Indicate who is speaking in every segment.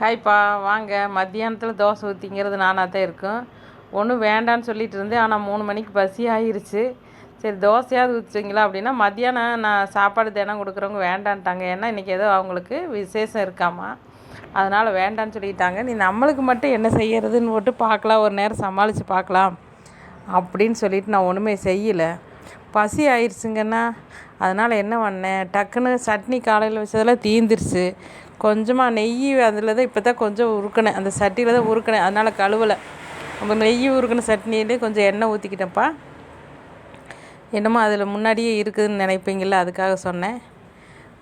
Speaker 1: ஹாய்ப்பா வாங்க. மத்தியானத்தில் தோசை ஊற்றிங்கிறது நானாக தான் இருக்கும் ஒன்றும் வேண்டான்னு சொல்லிட்டு இருந்தேன். ஆனால் மூணு மணிக்கு பசி ஆயிருச்சு. சரி தோசையாவது ஊற்றுவீங்களா அப்படின்னா மத்தியானம் நான் சாப்பாடு தினம் கொடுக்குறவங்க வேண்டான்ட்டாங்க. ஏன்னா இன்றைக்கி ஏதோ அவங்களுக்கு விசேஷம் இருக்காமா. அதனால் வேண்டான்னு சொல்லிட்டாங்க. நீ நம்மளுக்கு மட்டும் என்ன செய்யறதுன்னு போட்டு பார்க்கலாம். ஒரு நேரம் சமாளித்து பார்க்கலாம். அப்படின்னு சொல்லிட்டு நான் ஒன்றுமே செய்யலை. பசி ஆயிடுச்சுங்கண்ணா அதனால் என்ன பண்ணேன்? டக்குன்னு சட்னி காலையில் வச்சதெல்லாம் தீந்துருச்சு. கொஞ்சமாக நெய் அதில் தான் இப்போ தான் கொஞ்சம் உருக்கினேன். அந்த சட்டியில் தான் உருக்கினேன். அதனால் கழுவலை. அப்போ நெய் உருக்கின சட்னியிலே கொஞ்சம் எண்ணெய் ஊற்றிக்கிட்டேன்ப்பா என்னமோ அதில் முன்னாடியே இருக்குதுன்னு நினைப்பீங்கள அதுக்காக சொன்னேன்.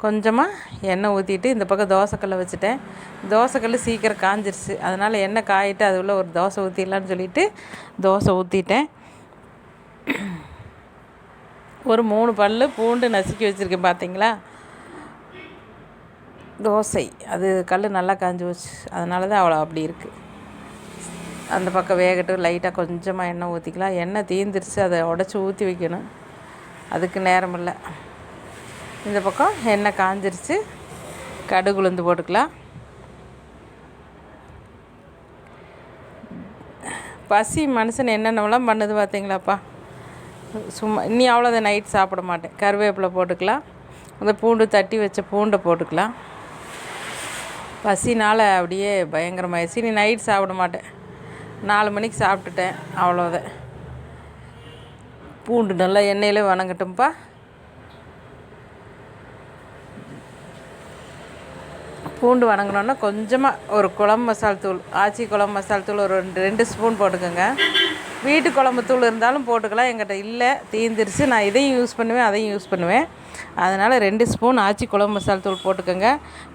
Speaker 1: கொஞ்சமாக எண்ணெய் ஊற்றிட்டு இந்த பக்கம் தோசைக்கல்லை வச்சுட்டேன். தோசைக்கல் சீக்கிரம் காஞ்சிருச்சு. அதனால் எண்ணெய் காயிட்டு அது உள்ள ஒரு தோசை ஊற்றிடலான்னு சொல்லிவிட்டு தோசை ஊற்றிட்டேன் ஒரு மூணு பல் பூண்டு நசுக்கி வச்சுருக்கேன் பார்த்தீங்களா தோசை. அது கல் நல்லா காஞ்சி போச்சு. அதனால தான் அவ்வளோ அப்படி இருக்குது அந்த பக்கம் வேகட்டும். லைட்டாக கொஞ்சமாக எண்ணெய் ஊற்றிக்கலாம் எண்ணெய் தீந்துருச்சு. அதை உடச்சி ஊற்றி வைக்கணும். அதுக்கு நேரம் இல்லை. இந்த பக்கம் எண்ணெய் காஞ்சிருச்சு. கடுகு உளுந்து போட்டுக்கலாம். பசி மனுஷன் என்னென்னலாம் பண்ணுது பார்த்தீங்களாப்பா சும்மா நீ அவ்வளோதான் நைட் சாப்பிட மாட்டேன். கருவேப்பிலை போட்டுக்கலாம். அந்த பூண்டு தட்டி வச்ச பூண்டை போட்டுக்கலாம். பசினால் அப்படியே பயங்கரமாகிடுச்சு நீ நைட் சாப்பிட மாட்டேன். நாலு மணிக்கு சாப்பிட்டுட்டேன். அவ்வளோதான் பூண்டு நல்லா எண்ணெயில் வணங்கட்டும்ப்பா பூண்டு வணங்கினோன்னா கொஞ்சமாக ஒரு குழம்பு மசால் தூள் ஆச்சி குழம்பு மசால் தூள் ஒரு ரெண்டு ரெண்டு ஸ்பூன் போட்டுக்கோங்க. வீட்டு குழம்பு தூள் இருந்தாலும் போட்டுக்கலாம். எங்கிட்ட இல்லை. தீந்துருச்சு. நான் இதையும் யூஸ் பண்ணுவேன் அதையும் யூஸ் பண்ணுவேன். அதனால் ரெண்டு ஸ்பூன் ஆச்சி குழம்பு மசால் தூள் போட்டுக்கோங்க.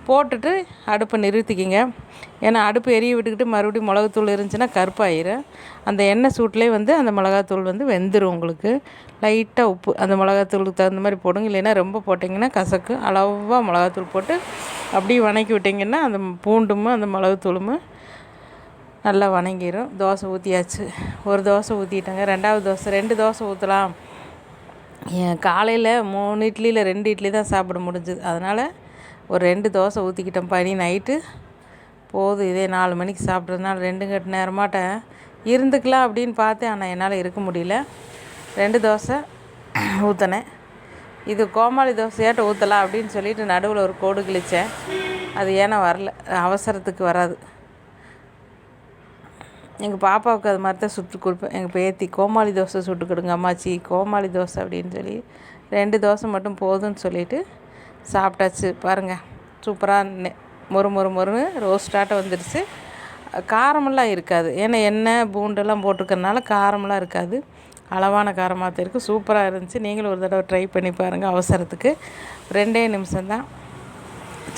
Speaker 1: போட்டுட்டு அடுப்பை நிறுத்திக்கிங்க. ஏன்னா அடுப்பு எரிய விட்டுக்கிட்டு மறுபடியும் மிளகுத்தூள் இருந்துச்சுன்னா கருப்பாயிரும். அந்த எண்ணெய் சூட்லேயே வந்து அந்த மிளகாத்தூள் வந்து வெந்துடும் உங்களுக்கு. லைட்டாக உப்பு அந்த மிளகாத்தூளுக்கு தகுந்த மாதிரி போடுங்க. இல்லைன்னா ரொம்ப போட்டிங்கன்னா கசக்கு. அளவாக மிளகாத்தூள் போட்டு அப்படியே வணக்கி விட்டிங்கன்னா அந்த பூண்டும் அந்த மிளகுத்தூளும் நல்லா வணங்கிடும் தோசை ஊற்றியாச்சு ஒரு தோசை ஊற்றிட்டேங்க ரெண்டாவது தோசை ரெண்டு தோசை ஊற்றலாம் காலையில் மூணு இட்லியில் ரெண்டு இட்லி தான் சாப்பிட முடிஞ்சுது. அதனால் ஒரு ரெண்டு தோசை ஊற்றிக்கிட்டேன் பனி நைட்டு. போதும் இதே நாலு மணிக்கு சாப்பிட்றதுனால ரெண்டு கட்டு நேரமாட்ட இருந்துக்கலாம் அப்படின்னு பார்த்தேன் ஆனால் என்னால் இருக்க முடியல. ரெண்டு தோசை ஊற்றினேன் இது கோமாளி தோசையாட்ட ஊற்றலாம் அப்படின்னு சொல்லிட்டு நடுவில் ஒரு கோடு கிழித்தேன் அது ஏன்னா வரல. அவசரத்துக்கு வராது. எங்கள் பாப்பாவுக்கு அது மாதிரி தான் சுட்டு கொடுப்பேன். எங்கள் பேத்தி கோமாளி தோசை சுட்டு கொடுங்க அம்மாச்சி கோமாளி தோசை அப்படின்னு சொல்லி ரெண்டு தோசை மட்டும் போதும்னு சொல்லிவிட்டு சாப்பிட்டாச்சு. பாருங்கள் சூப்பராக மொறு மொறு மொறுன்னு ரோஸ்டாட்டம் வந்துடுச்சு. காரமெல்லாம் இருக்காது. ஏன்னா எண்ணெய் பூண்டெல்லாம் போட்டுக்கிறதுனால காரமெல்லாம் இருக்காது. அளவான காரமாக தான் இருக்குது சூப்பராக இருந்துச்சு. நீங்களும் ஒரு தடவை ட்ரை பண்ணி பாருங்கள் அவசரத்துக்கு. ரெண்டே நிமிஷம்தான்.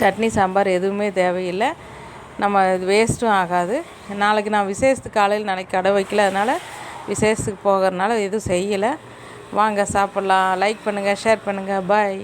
Speaker 1: சட்னி சாம்பார் எதுவுமே தேவையில்லை. நம்ம இது வேஸ்ட்டும் ஆகாது. நாளைக்கு நான் விசேஷத்துக்கு காலையில் நாளைக்கு கடை வைக்கல அதனால் விசேஷத்துக்கு போகிறதுனால எதுவும் செய்யலை. வாங்க சாப்பிட்லாம். லைக் பண்ணுங்கள் ஷேர் பண்ணுங்கள் பாய்